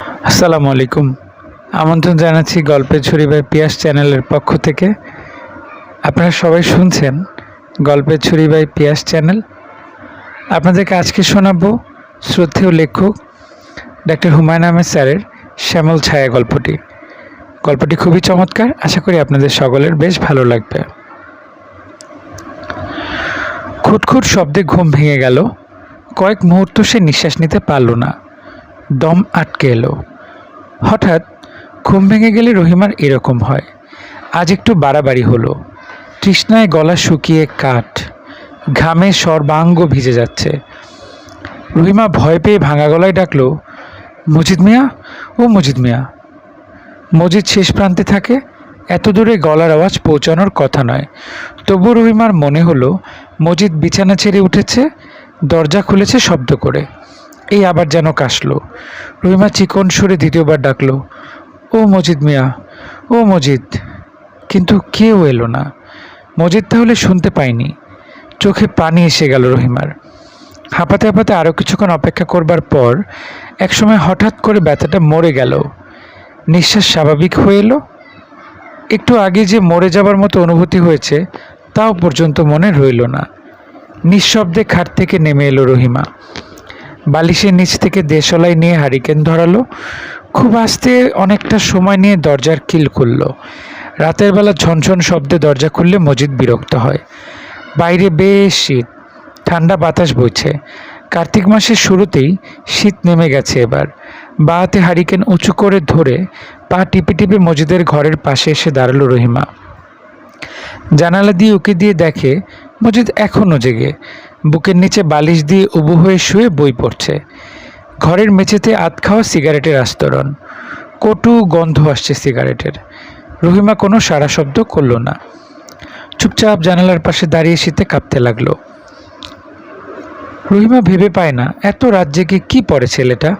আসসালামু আলাইকুম। আমন্ত্রণ জানাচ্ছি গল্পের ছড়ি বাই পিয়াস চ্যানেলের পক্ষ থেকে। আপনারা সবাই শুনছেন গল্পের ছড়ি বাই পিয়াস চ্যানেল। আপনাদেরকে আজকে শোনাবো শ্রদ্ধেয় লেখক ডাক্তার হুমায়ুন আহমেদ স্যারের শ্যামল ছায়া গল্পটি। গল্পটি খুবই চমৎকার, আশা করি আপনাদের সকলের বেশ ভালো লাগবে। খুটখুট শব্দে ঘুম ভেঙে গেল। কয়েক মুহূর্ত সে নিঃশ্বাস নিতে পারল না। দম আটকে এলো। হঠাৎ ঘুম ভেঙে গেলে রহিমার এরকম হয়। আজ একটু বাড়াবাড়ি হলো। তৃষ্ণায় গলা শুকিয়ে কাঠ, ঘামে সর্বাঙ্গ ভিজে যাচ্ছে। রহিমা ভয় পেয়ে ভাঙা গলায় ডাকলো, মজিদ মিয়া, ও মজিদ মিয়া, মজিদ শেষ প্রান্তে থাকে, এত দূরে গলার আওয়াজ পৌঁছানোর কথা নয়। তবু রহিমার মনে হলো, মজিদ বিছানা ছেড়ে উঠেছে, দরজা খুলেছে শব্দ করে। এই আবার যেন কাশলো। রহিমা চিকন সুরে দ্বিতীয়বার ডাকলো, ও মজিদ মিয়া, ও মজিদ। কিন্তু কেউ এলো না। মজিদ তাহলে শুনতে পায়নি চোখে পানি এসে গেল রহিমার। হাঁপাতে হাঁপাতে আরও কিছুক্ষণ অপেক্ষা করবার পর একসময় হঠাৎ করে ব্যথাটা মরে গেল। নিঃশ্বাস স্বাভাবিক হয়ে এলো। একটু আগে যে মরে যাবার মতো অনুভূতি হয়েছে, তাও পর্যন্ত মনে রইল না। নিঃশব্দে খাট থেকে নেমে এলো রহিমা। বালিশের নিচ থেকে দেশলাই নিয়ে হারিকেন ধরালো। খুব আস্তে অনেকটা সময় নিয়ে দরজার কিল খুলল। রাতের বেলা ঝনঝন শব্দে দরজা খুললে মজিদ বিরক্ত হয়। বাইরে বেশ শীত, ঠান্ডা বাতাস বইছে। কার্তিক মাসের শুরুতেই শীত নেমে গেছে এবার। বা হাতে হারিকেন উঁচু করে ধরে পা টিপে টিপে মজিদের ঘরের পাশে এসে দাঁড়াল রহিমা। জানালা দিয়ে উকি দিয়ে দেখে মজিদ এখনও জেগে। বুকের নিচে বালিশ দিয়ে উবু হয়ে শুয়ে বই পড়ছে। ঘরের মেঝেতে আত খাওয়া সিগারেটের আস্তরণ। কটু গন্ধ আসছে সিগারেটের। রহিমা কোনো সারা শব্দ করল না। চুপচাপ জানালার পাশে দাঁড়িয়ে শীতে কাঁপতে লাগল। রহিমা ভেবে পায় না, এত রাত জেগে কী পড়ে ছেলেটা?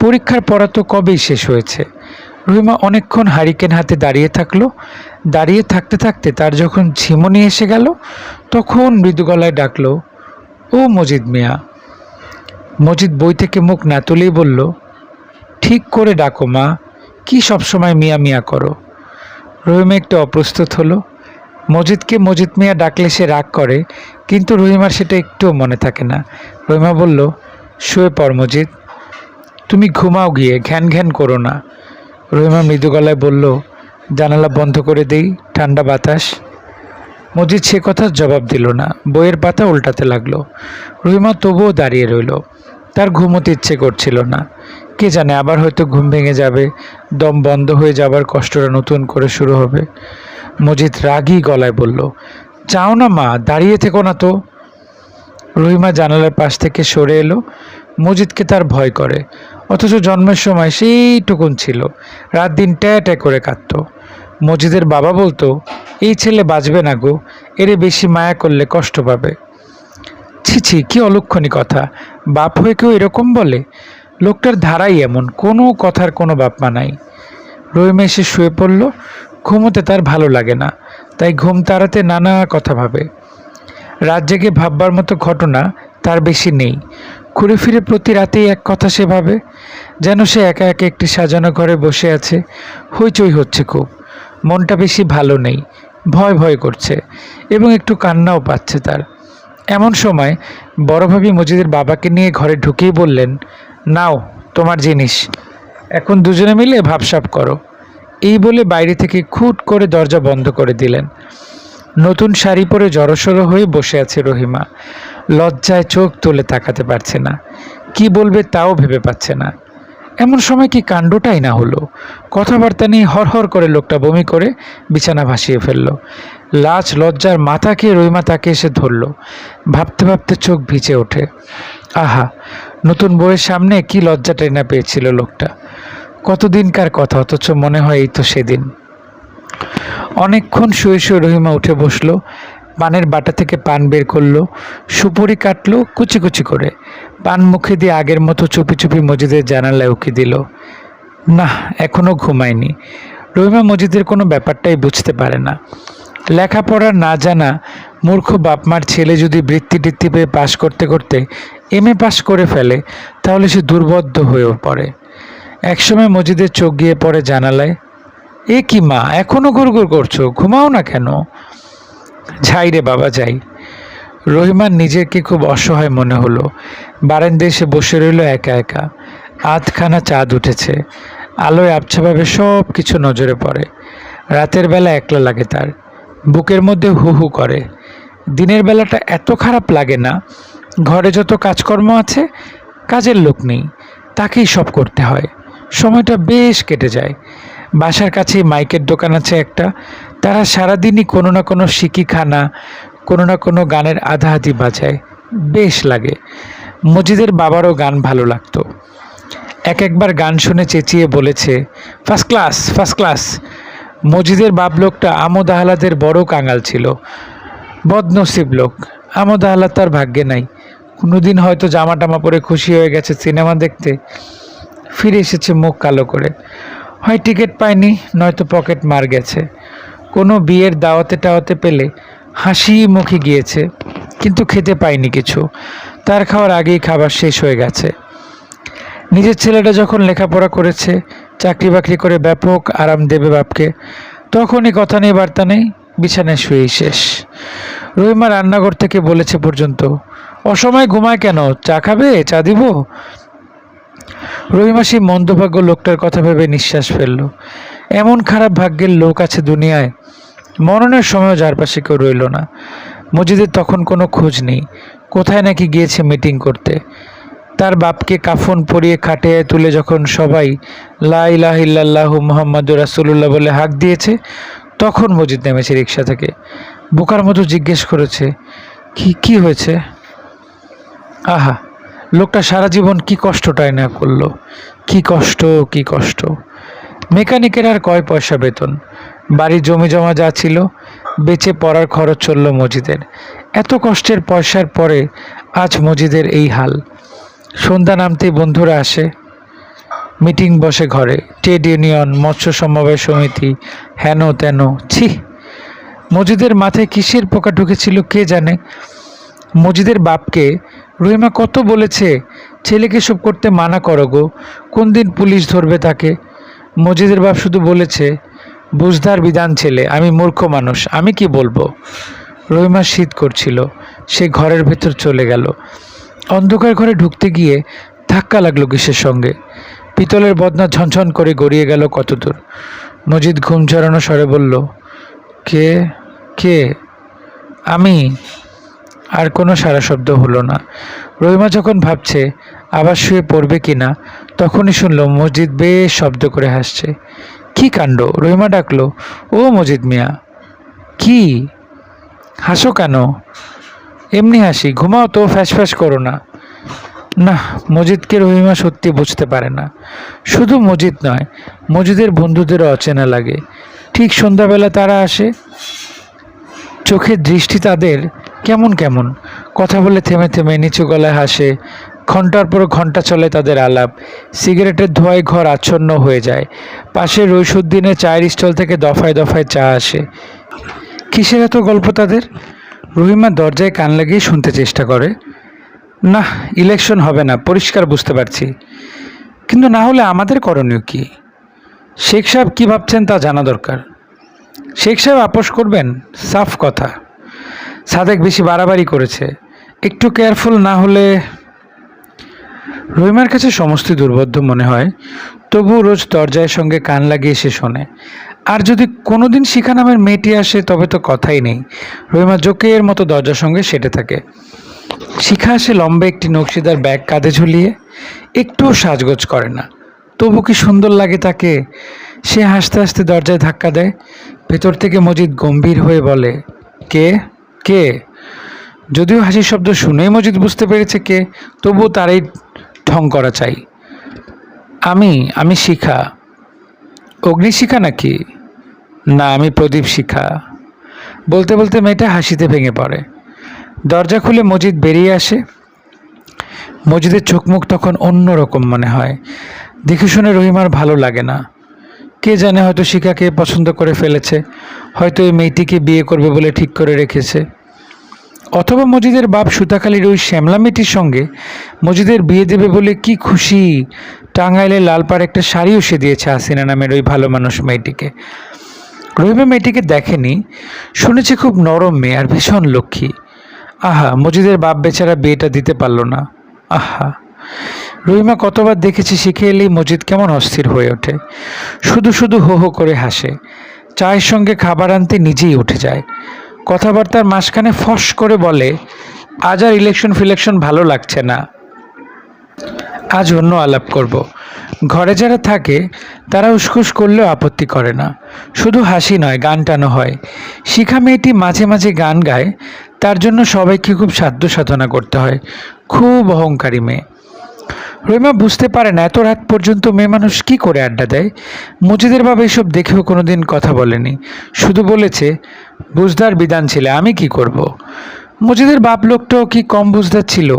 পরীক্ষার পড়া তো কবেই শেষ হয়েছে। রহিমা অনেকক্ষণ হারিকেন হাতে দাঁড়িয়ে থাকল। দাঁড়িয়ে থাকতে থাকতে তার যখন ঝিমুনি এসে গেল, তখন মৃদু গলায় ডাকলো ও মজিদ মিয়া। মজিদ বই থেকে মুখ না তুলেই বলল, ঠিক করে ডাকো মা, কি সবসময় মিয়া মিয়া করো? রহিমা একটু অপ্রস্তুত হলো। মজিদকে মজিদ মিয়া ডাকলে সে রাগ করে, কিন্তু রহিমার সেটা একটুও মনে থাকে না। রহিমা বলল, শুয়ে পড় মজিদ, তুমি ঘুমাও গিয়ে, ঘ্যান ঘ্যান করো না। রহিমা মৃদু গলায় বলল, জানালা বন্ধ করে দেই, ঠান্ডা বাতাস। মজিদ সে কথার জবাব দিল না। বইয়ের পাতা উল্টাতে লাগল। রহিমা তবুও দাঁড়িয়ে রইল। তার ঘুমোতে ইচ্ছে করছিল না। কে জানে, আবার হয়তো ঘুম ভেঙে যাবে। দম বন্ধ হয়ে যাবার কষ্টটা নতুন করে শুরু হবে। মজিদ রাগী গলায় বলল, চাও না মা, দাঁড়িয়ে থেকো না তো। রহিমা জানালার পাশ থেকে সরে এলো। মজিদকে তার ভয় করে। অথচ জন্মের সময় সেইটুকুন ছিল। রাত দিন ট্যা ট্যা করে কাঁদত। মজিদের বাবা বলতো, এই ছেলে বাঁচবে না গো, এরে বেশি মায়া করলে কষ্ট পাবে। ছি ছি, কি অলক্ষণী কথা, বাপ হয়ে কেউ এরকম বলে? লোকটার ধারাই এমন, কোনো কথার কোনো বাপ মা নাই। রহিমা এসে শুয়ে পড়ল, ঘুমোতে তার ভালো লাগে না, তাই ঘুম তাড়াতে নানা কথা ভাবে। রাত জেগে ভাববার মতো ঘটনা তার বেশি নেই। ঘুরে ফিরে প্রতি রাতেই এক কথা সে ভাবে, যেন সে একা একা একটি সাজানো ঘরে বসে আছে, হইচই হচ্ছে খুব। মনটা বেশি ভালো নেই, ভয় ভয় করছে এবং একটু কান্নাও পাচ্ছে তার। এমন সময় বড় ভাবি মজিদের বাবাকে নিয়ে ঘরে ঢুকেই বললেন, নাও, তোমার জিনিস। এখন দুজনে মিলে ভাবসাপ করো। এই বলে বাইরে থেকে খুট করে দরজা বন্ধ করে দিলেন। নতুন শাড়ি পরে জড়সড়ো হয়ে বসে আছে রহিমা। লজ্জায় চোখ তুলে তাকাতে পারছে না। কি বলবে তাও ভেবে পাচ্ছে না। এমন সময় কি কাণ্ডটাই না হলো? কথাবার্তা নিয়ে হরহর করে লোকটা বমি করে বিছানা ভাসিয়ে ফেলল। লাজ, লজ্জার মাথা খেয়ে রহিমা তাকে এসে ধরলো। ভাবতে ভাবতে চোখ ভিজে ওঠে। আহা, নতুন বইয়ের সামনে কি লজ্জা টেনা পেয়েছিল লোকটা? কতদিনকার কথা, অথচ মনে হয় এই তো সেদিন। অনেকক্ষণ শুয়ে শুয়ে রহিমা উঠে বসল। পানের বাটা থেকে পান বের করল, সুপুরি কাটলো কুচি কুচি করে। পান মুখে দিয়ে আগের মতো চুপি চুপি মজিদের জানালায় উকি দিল। না এখনও ঘুমায়নি। রহিমা মজিদের কোনো ব্যাপারটাই বুঝতে পারে না। লেখাপড়া না জানা মূর্খ বাপমার ছেলে যদি বৃত্তি টিত্তি পেয়ে পাশ করতে করতে এম এ পাশ করে ফেলে, তাহলে সে দুর্বদ্ধ হয়েও পড়ে। একসময় মজিদের চোখ গিয়ে পড়ে জানালায়, এ কি মা, এখনও ঘুরঘুর করছ? ঘুমাও না কেন? যাই রে বাবা, যাই। রহিমার নিজেকে খুব অসহায় মনে হলো। বারান্দায় এসে বসে রইল একা একা। আধখানা চাঁদ উঠেছে। আলোয় আবছাভাবে সব কিছু নজরে পড়ে। রাতের বেলা একলা লাগে তার। বুকের মধ্যে হু হু করে। দিনের বেলাটা এত খারাপ লাগে না। ঘরে যত কাজকর্ম আছে, কাজের লোক নেই। তাকেই সব করতে হয়। সময়টা বেশ কেটে যায়। বাসার কাছেই মাইকের দোকান আছে একটা। তারা সারাদিনই কোনো না কোনো সিকি খানা কোনো না কোনো গানের আধাহাতি বাজায়। বেশ লাগে। মজিদের বাবারও গান ভালো লাগতো। এক একবার গান শুনে চেঁচিয়ে বলেছে ফার্স্ট ক্লাস ফার্স্ট ক্লাস মজিদের বাপ লোকটা আমোদ আহলাদের বড় কাঙাল ছিল। বদনসিব লোক। আমোদ আহ্লাদ তার ভাগ্যে নাই। কোনোদিন হয়তো জামা টামা পরে খুশি হয়ে গেছে সিনেমা দেখতে। ফিরে এসেছে মুখ কালো করে। হয় টিকিট পায়নি, নয়তো পকেট মার গেছে। কোনো বিয়ের দাওয়াতে টাওয়াতে পেলে হাসি মুখে গিয়েছে, কিন্তু খেতে পায়নি কিছু। তার খাওয়ার আগেই খাবার শেষ হয়ে গেছে। নিজের ছেলেটা যখন লেখাপড়া করেছে, চাকরি বাকরি করে ব্যাপক আরাম দেবে বাপকে, তখনই কথা নেই, বার্তা নেই, বিছানায় শুয়েই শেষ। রহিমা রান্নাঘর থেকে বলেছে পর্যন্ত, অসময় ঘুমায় কেন? চা খাবে? চা দিব? রহিমা সেই মন্দভাগ্য লোকটার কথা ভেবে নিঃশ্বাস ফেলল। এমন খারাপ ভাগ্যের লোক আছে দুনিয়ায়। মরণের সময়ও যার পাশে কেউ রইল না। মজিদের তখন কোনো খোঁজ নেই। কোথায় নাকি গিয়েছে মিটিং করতে? তার বাপকে কাফন পরিয়ে খাটে তুলে যখন সবাই লাহ মোহাম্মদ রাসুল্লাহ বলে হাঁক দিয়েছে, তখন মজিদ নেমেছে রিক্সা থেকে। বোকার মতো জিজ্ঞেস করেছে, কি কি হয়েছে? আহা, লোকটা সারা জীবন কি কষ্টটাই না করল? কি কষ্ট কি কষ্ট? মেকানিকের আর কয় পয়সা বেতন? বাড়ির জমি জমা যা ছিল, বেচে পড়ার খরচ চলল মজিদের। এত কষ্টের পয়সার পরে আজ মজিদের এই হাল। সন্ধ্যা নামতেই বন্ধুরা আসে। মিটিং বসে ঘরে। ট্রেড ইউনিয়ন, মৎস্য সমবায় সমিতি, হেন তেন। ছি! মজিদের মাথায় কিসের পোকা ঢুকেছিল কে জানে? মজিদের বাপকে রহিমা কত বলেছে? ছেলেকে সব করতে মানা করো গো। কোন দিন পুলিশ ধরবে তাকে? মজিদের বাপ শুধু বলেছে, বুঝদার বিধান ছেলে, আমি মূর্খ মানুষ, আমি কি বলব? রহিমা শীত করছিল, সে ঘরের ভেতর চলে গেল। অন্ধকার ঘরে ঢুকতে গিয়ে ধাক্কা লাগল কিসের সঙ্গে। পিতলের বদনা ঝনঝন করে গড়িয়ে গেল কতদূর। মজিদ ঘুম ঝরানো স্বরে বলল, কে কে? আমি? আর কোনো সারা শব্দ হলো না। রহিমা যখন ভাবছে আবার শুয়ে পড়বে কি না? তখনই শুনলো মসজিদ বেশ শব্দ করে হাসছে। কি কাণ্ড? রহিমা ডাকলো, ও মজিদ মিয়া, কি? হাসো কেন? এমনি হাসি, ঘুমাও তো ফ্যাস ফ্যাস করো না। না, মজিদকে রহিমা সত্যি বুঝতে পারে না। শুধু মজিদ নয়, মজিদের বন্ধুদেরও অচেনা লাগে। ঠিক সন্ধ্যাবেলা তারা আসে। চোখের দৃষ্টি তাদের কেমন কেমন কথা বলে থেমে থেমে নিচু গলায় হাসে ঘণ্টার পর ঘণ্টা চলে তাদের আলাপ। সিগারেটের ধোঁয়ায় ঘর আচ্ছন্ন হয়ে যায়। পাশে রইসুদ্দিনের চায়ের স্টল থেকে দফায় দফায় চা আসে। কিসের এত গল্প তাদের? রহিমা দরজায় কান লাগিয়ে শুনতে চেষ্টা করে। না, ইলেকশন হবে না, পরিষ্কার বুঝতে পারছি। কিন্তু না হলে আমাদের করণীয় কি? শেখ সাহেব কী ভাবছেন তা জানা দরকার। শেখ সাহেব আপোষ করবেন? সাফ কথা। সাদেক বেশি বাড়াবাড়ি করেছে। একটু কেয়ারফুল না হলে রহিমার কাছে সমস্তই দুর্বোধ্য মনে হয় তবুও রোজ দরজায় সঙ্গে কান লাগিয়ে সে শোনে। আর যদি কোনোদিন শিখা নামের মেয়েটি আসে, তবে তো কথাই নেই। রহিমা জোকের মতো দরজার সঙ্গে সেটে থাকে। শিখা আসে লম্বা একটি নকশিদার ব্যাগ কাঁধে ঝুলিয়ে, একটুও সাজগোজ করে না। তবু কি সুন্দর লাগে তাকে। সে হাসতে হাসতে দরজায় ধাক্কা দেয়। ভেতর থেকে মজিদ গম্ভীর হয়ে বলে, কে? কে? যদিও হাসির শব্দ শুনেই মজিদ বুঝতে পেরেছে কে, তবুও তারই ঢং করা চাই। আমি আমি শিখা। অগ্নিশিখা নাকি? না, আমি প্রদীপ শিখা। বলতে বলতে মেয়েটা হাসিতে ভেঙে পড়ে। দরজা খুলে মজিদ বেরিয়ে আসে। মজিদের চোখ মুখ তখন অন্য রকম মনে হয়। দেখে শুনে রহিমার ভালো লাগে না। কে জানে হয়তো শিখাকে পছন্দ করে ফেলেছে। হয়তো এই মেয়েটিকে বিয়ে করবে বলে ঠিক করে রেখেছে। অথবা মজিদের বাপ সুতাখালির ওই শ্যামলা মেয়েটির সঙ্গে মজিদের বিয়ে দেবে বলে কি খুশি? টাঙ্গাইলে লালপাড় একটা শাড়িও সে দিয়েছে হাসিনা নামের ওই ভালো মানুষ মেয়েটিকে। রহিমা মেয়েটিকে দেখেনি, শুনেছে খুব নরম মেয়ে আর ভীষণ লক্ষ্মী। আহা, মজিদের বাপ বেচারা বিয়েটা দিতে পারল না। আহা। রহিমা কতবার দেখেছি শিখে এলেই মজিদ কেমন অস্থির হয়ে ওঠে। শুধু শুধু হো হো করে হাসে। চায়ের সঙ্গে খাবার আনতে নিজেই উঠে যায়। কথাবার্তার মাঝখানে ফস করে বলে, আজ আর ইলেকশন ফিলেকশন ভালো লাগছে না। আজ অন্য আলাপ করব। ঘরে যারা থাকে, তারা উসখুস করলেও আপত্তি করে না। শুধু হাসি নয়, গান টানো হয়। শিখা মেয়েটি মাঝে মাঝে গান গায়, তার জন্য সবাইকে খুব সাধ্য সাধনা করতে হয়। খুব অহংকারী মেয়ে। রহিমা বুঝতে পারে না, এত রাত পর্যন্ত মেয়ে মানুষ কী করে আড্ডা দেয়? মজিদের বাবা এসব দেখেও কোনোদিন কথা বলেনি। শুধু বলেছে বুঝদার বিধান ছিল, আমি কি করব। মজিদের বাপ লোকটাও কি কম বুঝদার ছিল?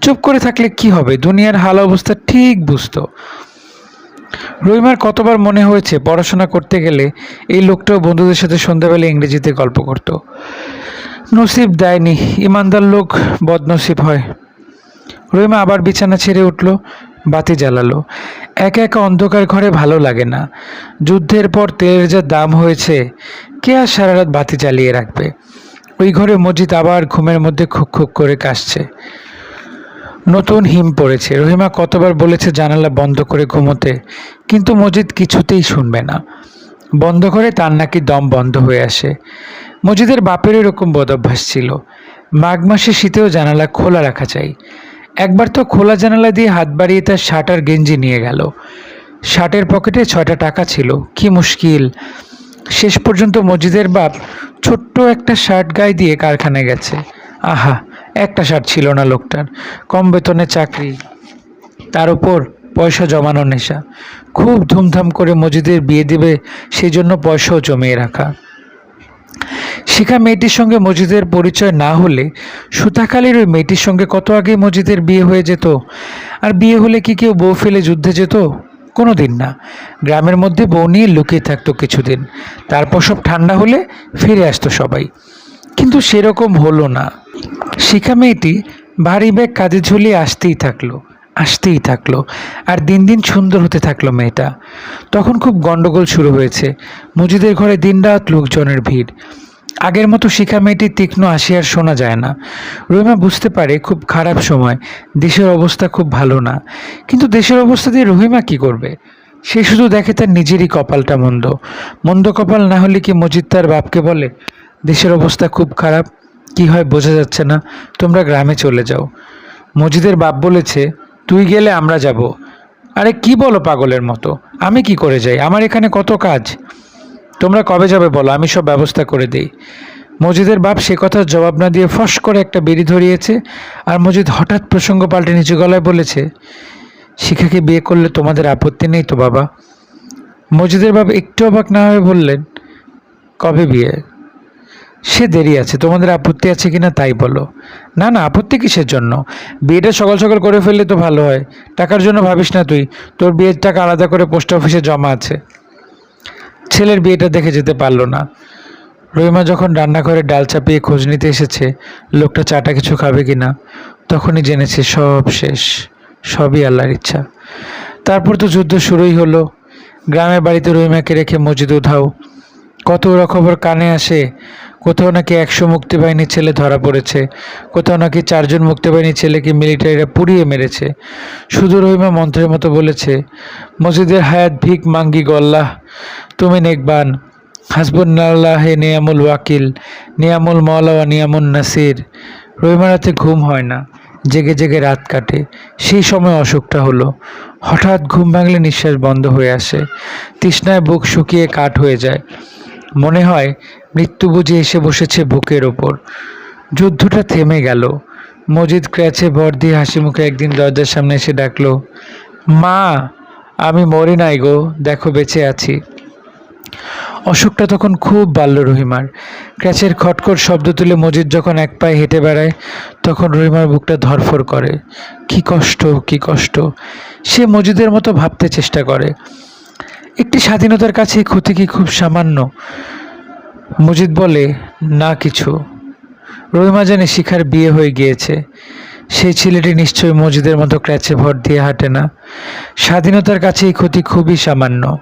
চুপ করে থাকলে কি হবে? দুনিয়ার হাল অবস্থা ঠিক বুঝতো। রহিমার কতবার মনে হয়েছে, পড়াশোনা করতে গেলে এই লোকটাও বন্ধুদের সাথে সন্ধ্যাবেলা ইংরেজিতে গল্প করত। নসিব দেয়নি, ইমানদার লোক বদনসিব হয়। রহিমা আবার বিছানা ছেড়ে উঠল বাতি জ্বালালো। একা একা অন্ধকার ঘরে ভালো লাগে না। যুদ্ধের পর তেলের যা দাম হয়েছে, কে আর সারা রাত বাতি জ্বালিয়ে রাখবে? ওই ঘরে মসজিদ আবার ঘুমের মধ্যে খুক খুক করে কাশছে। নতুন হিম পড়েছে। রহিমা কতবার বলেছে জানালা বন্ধ করে ঘুমোতে, কিন্তু মসজিদ কিছুতেই শুনবে না। বন্ধ করে তার নাকি দম বন্ধ হয়ে আসে। মজিদের বাপের এরকম বদভ্যাস ছিল। মাঘ মাসে শীতেও জানালা খোলা রাখা চাই। একবার তো খোলা জানালা দিয়ে হাত বাড়িয়ে তার শার্ট আর গেঞ্জি নিয়ে গেল। শার্টের পকেটে ছয়টা টাকা ছিল। কি মুশকিল। শেষ পর্যন্ত মসজিদের বাপ ছোট্ট একটা শার্ট গায়ে দিয়ে কারখানায় গেছে। আহা, একটা শার্ট ছিল না লোকটার। কম বেতনে চাকরি। তার উপর পয়সা জমানো নেশা। খুব ধুমধাম করে মসজিদের বিয়ে দেবে সেই জন্য পয়সাও জমিয়ে রাখা। শিখা মেয়েটির সঙ্গে মসজিদের পরিচয় না হলে সুতাখালির ওই মেয়েটির সঙ্গে কত আগে মসজিদের বিয়ে হয়ে যেত? আর বিয়ে হলে কি কেউ বউ ফেলে যুদ্ধে যেত? কোনো দিন না। গ্রামের মধ্যে বউ নিয়ে লুকিয়ে থাকতো কিছুদিন। তারপর সব ঠান্ডা হলে ফিরে আসতো সবাই। কিন্তু সেরকম হলো না। শিখা মেয়েটি ভারী ব্যাগ কাজে ঝুলিয়ে আসতেই থাকল আসতেই থাকল আর দিন দিন সুন্দর হতে থাকল মেয়েটা। তখন খুব গন্ডগোল শুরু হয়েছে। মসজিদের ঘরে দিনরাত লোকজনের ভিড়। আগের মতো শিখা মেয়েটির তীক্ষ্ণ হাসি আর শোনা যায় না। রহিমা বুঝতে পারে খুব খারাপ সময়, দেশের অবস্থা খুব ভালো না। কিন্তু দেশের অবস্থা দিয়ে রহিমা কি করবে? সে শুধু দেখে তার নিজেরই কপালটা মন্দ। মন্দ কপাল না হলে কি মজিদ তার বাপকে বলে, দেশের অবস্থা খুব খারাপ, কি হয় বোঝা যাচ্ছে না, তোমরা গ্রামে চলে যাও। মজিদের বাপ বলেছে, তুই গেলে আমরা যাব। আরে কি বলো পাগলের মতো? আমি কি করে যাই? আমার এখানে কত কাজ? তোমরা কবে যাবে বলো? আমি সব ব্যবস্থা করে দিই। মজিদের বাপ সে কথার জবাব না দিয়ে ফস করে একটা বিড়ি ধরিয়েছে আর মজিদ হঠাৎ প্রসঙ্গ পাল্টে নিচু গলায় বলেছে, শিখাকে বিয়ে করলে তোমাদের আপত্তি নেই তো বাবা? মজিদের বাপ একটু অবাক না হয়ে বললেন, কবে বিয়ে? সে দেরি আছে, তোমাদের আপত্তি আছে কিনা তাই বলো। না না, আপত্তি কিসের জন্য? বিয়েটা সকাল সকাল করে ফেললে তো ভালো হয়। টাকার জন্য ভাবিস না তুই। তোর বিয়ের টাকা আলাদা করে পোস্ট অফিসে জমা আছে। ছেলের বিয়েটা দেখে যেতে পারল না। রহিমা যখন রান্নাঘরে ডাল চাপিয়ে খোঁজ নিতে এসেছে, লোকটা চাটা কিছু খাবে কি না তখনই জেনেছে সব শেষ, সবই আল্লাহর ইচ্ছা। তারপর তো যুদ্ধ শুরুই হলো। গ্রামের বাড়িতে রহিমাকে রেখে মজিদ উধাও। কত রকমের কানে আসে কোথাও নাকি একশো মুক্তিবাহিনীর ছেলে ধরা পড়েছে, কোথাও নাকি চারজন মুক্তিবাহিনীর ছেলেকে মিলিটারিরা পুড়িয়ে মেরেছে। শুধু রহিমা মন্ত্রের মতো বলেছে, মসজিদের হায়াত, ভিক, মাঙ্গি, গল্লাহ, তুমি নেকবান। হাসবুল্লাহ নিয়ামুল ওয়াকিল, নিয়ামুল মওলা নিয়ামুল নাসির। রহিমা রাতে ঘুম হয় না, জেগে জেগে রাত কাটে। সেই সময় অসুখটা হলো। হঠাৎ ঘুম ভাঙলে নিঃশ্বাস বন্ধ হয়ে আসে। তৃষ্ণায় বুক শুকিয়ে কাঠ হয়ে যায়। মনে হয় মৃত্যু বুঝে এসে বসেছে বুকের ওপর। যুদ্ধটা থেমে গেল। মজিদ ক্র্যাচে ভর দিয়ে হাসি মুখে একদিন দরজার সামনে এসে ডাকলো, মা, আমি মরি নাই গো, দেখো বেঁচে আছি। অসুখটা তখন খুব বাড়ল রহিমার। ক্র্যাচের খটখট শব্দ তুলে মজিদ যখন এক পায়ে হেঁটে বেড়ায়, তখন রহিমার বুকটা ধরফর করে। কি কষ্ট কি কষ্ট। সে মজিদের মতো ভাবতে চেষ্টা করে। একটি স্বাধীনতার কাছে ক্ষতি কি খুব সামান্য? মজিদ বলে, না কিছু। রহিমা জানে শিখার বিয়ে হয়ে গিয়েছে। সেই ছেলেটি নিশ্চয়ই মজিদের মতো ক্র্যাচে ভর দিয়ে হাঁটে না। স্বাধীনতার কাছে এই ক্ষতি খুবই সামান্য।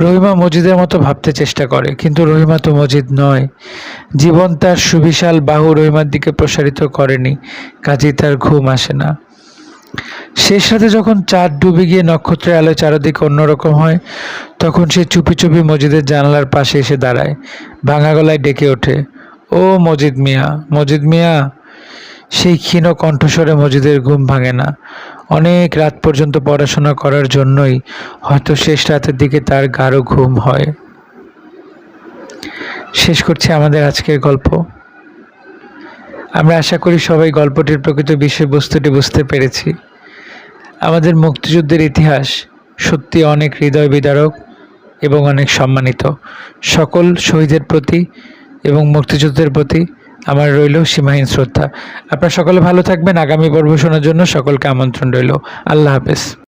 রহিমা মজিদের মতো ভাবতে চেষ্টা করে, কিন্তু রহিমা তো মজিদ নয়। জীবন তার সুবিশাল বাহু রহিমার দিকে প্রসারিত করেনি, কাজেই তার ঘুম আসে না। শেষ রাতে যখন চাঁদ ডুবে গিয়ে নক্ষত্রের আলোয় চারদিকে অন্যরকম হয়, তখন সে চুপি চুপি মজিদের জানালার পাশে এসে দাঁড়ায়, ভাঙা গলায় ডেকে ওঠে। ও মজিদ মিয়া মজিদ মিয়া, সেই ক্ষীণ কণ্ঠস্বরে মজিদের ঘুম ভাঙে না। অনেক রাত পর্যন্ত পড়াশোনা করার জন্যই হয়তো শেষ রাতের দিকে তার গাঢ় ঘুম হয়। শেষ করছি আমাদের আজকের গল্প। আমরা আশা করি সবাই গল্পটির প্রকৃত বিষয়বস্তুটি বুঝতে পেরেছি। আমাদের মুক্তিযুদ্ধের ইতিহাস সত্যি অনেক হৃদয় বিদারক এবং অনেক সম্মানিত। সকল শহীদের প্রতি এবং মুক্তিযুদ্ধের প্রতি আমার রইল সীমাহীন শ্রদ্ধা। আপনারা সকলে ভালো থাকবেন। আগামী পর্ব শোনার জন্য সকলকে আমন্ত্রণ রইল। আল্লাহ হাফেজ।